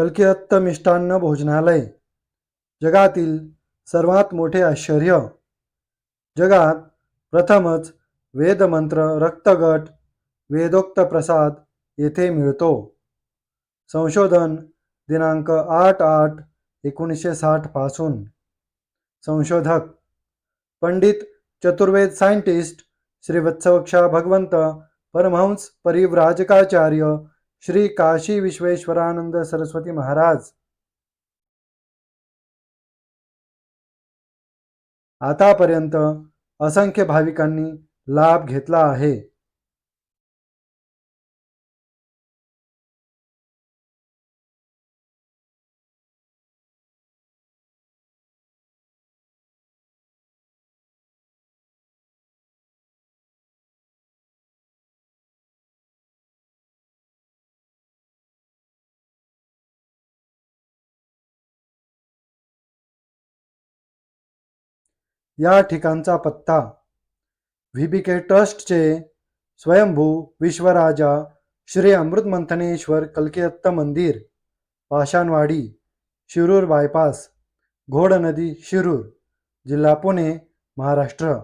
कल्किदत्त मिष्टान्न भोजनालय. जगातील सर्वात मोठे आश्चर्य. जगात प्रथमच वेदमंत्र रक्तगट वेदोक्त प्रसाद येथे मिळतो. संशोधन दिनांक आठ आठ एकोणीसशे साठपासून संशोधक पंडित चतुर्वेद सायंटिस्ट श्री वत्सवक्षा भगवंत परमहंस परिव्राजकाचार्य श्री काशी विश्वेश्वरानंद सरस्वती महाराज. आतापर्यंत असंख्य भाविकांनी लाभ घेतला आहे. या ठिकाणचा पत्ता. व्ही बी के ट्रस्टचे स्वयंभू विश्वराजा श्री अमृतमंथनेश्वर कल्किअत्त मंदिर पाषाणवाडी शिरूर बायपास घोड नदी शिरूर जिल्हा पुणे महाराष्ट्र.